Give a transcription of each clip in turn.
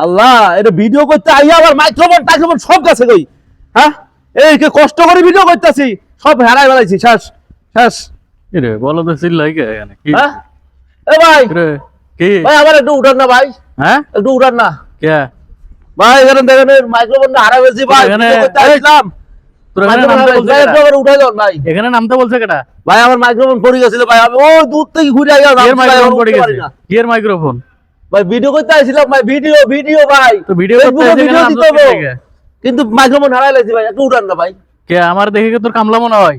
আল্লাহ এটা ভিডিও করতে আইয়া আবার মাইক্রোফোন টাইক্রোফোন সব গেছে কই? হ্যাঁ? এই কে কষ্ট করে ভিডিও করতেছি সব হারাই বেড়াইছি শেষ কি রে বলো তো চিল্লাই কে এখানে? কি? হ্যাঁ? এ ভাই রে কি? ভাই আমার একটু উঠান না ভাই। হ্যাঁ? একটু উঠান না। কে? ভাই এখানে দেখেন মাইক্রোফোন হারাই ফেলছি ভাই। এখানে- আসলাম। এখানে নামতে বলছে ফেলছি, আবার উঠাই দেন ভাই। এখানে নামতে বলছে কেটা ভাই আমার মাইক্রোফোন পড়ে গেছিল ভাই। আমি ও দূর থেকে ঘুরে আইয়া মাইক্রোফোন পড়ে গেছে? মাইক্রোফোন ভাই ভিডিও করতে ভাই ভিডিও ভিডিও ভাই। তো ভিডিও করতে ভিডিও দিতে হবে। কিন্তু মাইক্রোফোন হারাই লাইছি ভাই একটু না ভাই। কে আমার দেখে কি তোর কামলা মনে হয়?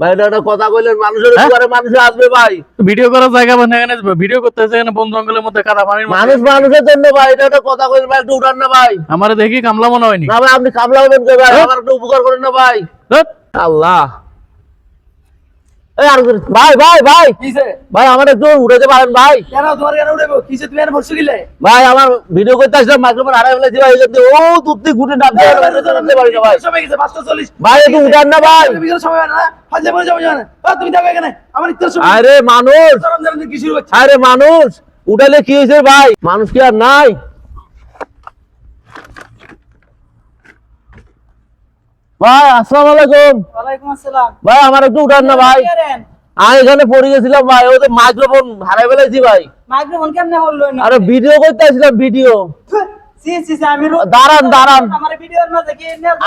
ভাই এটা কথা কইলেন মানুষের হ্যাঁ? উপরে মানুষ আসবে ভাই। ভিডিও করার জায়গা বানিয়ে এখানে ভিডিও করতে এখানে বন জঙ্গলের মধ্যে কাদা পানির মানুষ মানুষের জন্য ভাই এটা একটা কথা কইলেন ভাই একটু উঠান না ভাই। আমার দেখি কামলা মনে হয়নি? না ভাই আপনি কামলা হবেন ভাই? আমার একটু উপকার করেন না ভাই। আল্লাহ। ভাই ভাই ভাই। ভাই আমার একটু উঠাতে পারেন ভাই। আমার ভিডিও করতে আসলাম মাইক্রোফোন হারাই ফেলেছি ও দূর থেকে ঘুরে না ভাই। একটু উঠান না মানুষ। আরে মানুষ। উঠালে কি হয়েছে ভাই? মানুষ কি আর নাই? ভাই আসসালামু আলাইকুম। ওয়ালাইকুম আসসালাম। ভাই আমার একটু উঠান না ভাই। আমি এখানে পড়ে গেছিলাম ভাই। ওই মাইক্রোফোন হারাই ফেলেছি ভাই। মাইক্রোফোন কেমনে হলো না? আরে ভিডিও করতে আসছিলাম ভিডিও। দাঁড়ান,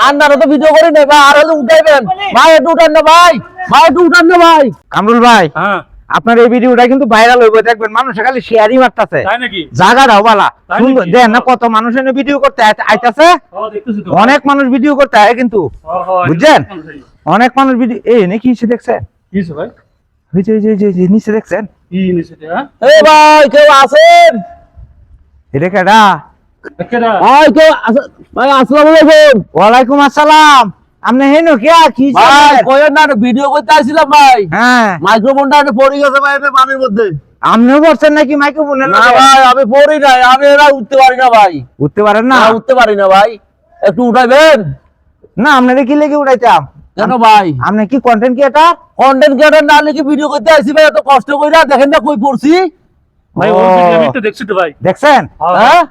আন্দারা তো ভিডিও করি নাই ভাই। আর উঠাইবেন। ভাই একটু উঠান না ভাই। ভাই একটু উঠান না ভাই। কামরুল ভাই। হ্যাঁ। আপনার এই ভিডিওটা কিন্তু ভাইরাল হইব দেখবেন মানুষ খালি শেয়ারই মারতাছে। জায়গাটাও বালা? দেন না কত মানুষ এনে ভিডিও করতে আইত- আইতাছে? অনেক মানুষ ভিডিও করতে আয় কিন্তু। বুঝছেন? অনেক মানুষ ভিডিও এই নাকি নিচে দেখছেন? নিচে দেখছেন হ্যাঁ? এই ভাই কেউ আছেন? এটা কেডা? কেডা? ভাই কেউ আছে- ভাই আসসালামু আলাইকুম। ওয়ালাইকুম আসসালাম। আপনি হেন কে কি ভাই? না ভিডিও করতে আসছিলাম ভাই। হ্যাঁ। মাইক্রোফোনটা পড়ে গেছে ভাই পানির মধ্যে। আপনিও নাকি না ভাই আমি পড়ি নাই আমি এরা উঠতে পারি না ভাই। উঠতে পারেন না? উঠতে পারি না ভাই। একটু উঠাইবেন? না আপনাদের কি লেগে উঠাইতাম? কেন ভাই? আপনি কি কন্টেন্ট ক্রিয়েটার কন্টেন্ট ক্রিয়েটর না লিখে ভিডিও করতে আসছি ভাই এত কষ্ট কইরা দেখেন না কই পড়ছি? ভাই। আমি তো দেখছি তো ভাই। দেখছেন?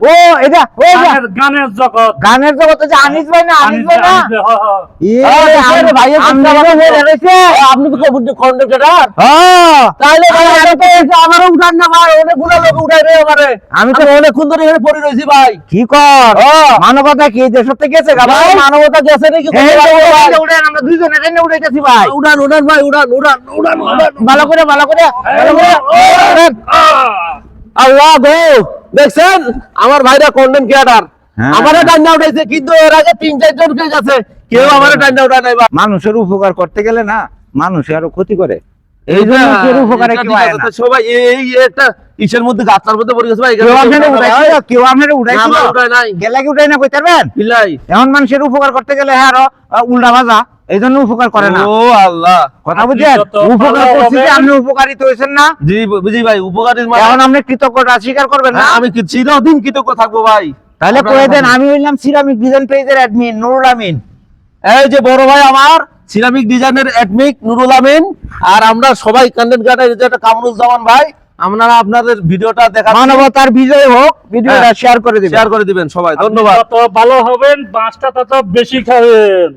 ও এটা ও গানের গানের জগৎ। গানের জগতে যে আনিস ভাই না আনিস ভাই না? ভাই, হ, হ। আরে আম- ভাই, ভাইয়ের আপনি তো আমাকে বলে রয়েছে। আপনি তো কন্টেন্ট ক্রিয়েটর তাহলে ভাই তো আমারও উঠান না ভাই অনেকগুলো লোক উঠাই রে আমারে। আমি তো অনেকক্ষণ ধরে এখানে পড়ে রয়েছি ভাই। কি কর? মানবতা কি? দেশ থেকে গেছে ভাই? মানবতা গেছে নাকি আমরা দুইজনে ট্রেনে উঠাইতেছি ভাই। উড়ান উড়ান ভাই উড়ান উড়ান উড়ান উড়ান ভালো করে ভালো করে। ভালো করে। আল্লাহ গো দেখছেন? আমার ভাইরা কন্টেন্ট ক্রিয়েটর হ্যাঁ। আমারে ডান্ডা উঠাইছে কিন্তু এর আগে তিন চার জন কে গেছে। কেউ আমারে ডান্ডা উঠায় নাই মানুষের উপকার করতে গেলে না মানুষ আরও ক্ষতি করে। এই জন্য কেউ উপকারে এটা কেউ আয় না। সবাই এই এই একটা ইসের মধ্যে গাছটার মধ্যে পড়ে গেছে ভাই কেউ আপনারা উঠাইছিল কেউ আপনারা উঠাইছিল। আমার নাই। গেলা কি উঠাই না কইতে পারবেন? বিলাই। এমন মানুষের উপকার করতে গেলে হ্যাঁ আরও উল্টা ভাজা। এই জন্য উপকার করে না। ও আল্লাহ। কথা উপকার করছি যে আপনি উপকারিত হয়েছেন না? জি বুঝি ভাই উপকারীর মানে এখন আপনি কৃতজ্ঞতা স্বীকার করবেন না? না, আমি চিরদিন কৃতজ্ঞ থাকব ভাই? তাহলে কয়ে দেন আমি হইলাম সিরামিক ডিজাইন পেজের অ্যাডমিন নুরুল আমিন। এই যে বড় ভাই আমার সিরামিক ডিজাইনের অ্যাডমিক নুরুল আমিন। আর আমরা সবাই কন্টেন্ট ক্রিয়েটর যেটা কামরুজ্জামান ভাই আপনারা আপনাদের ভিডিওটা দেখা মানবতার বিজয় হোক ভিডিওটা হ্যাঁ। শেয়ার করে দিবেন। শেয়ার করে দিবেন সবাই ধন্যবাদ। ভালো হবেন বাঁশটা তত বেশি খাবেন।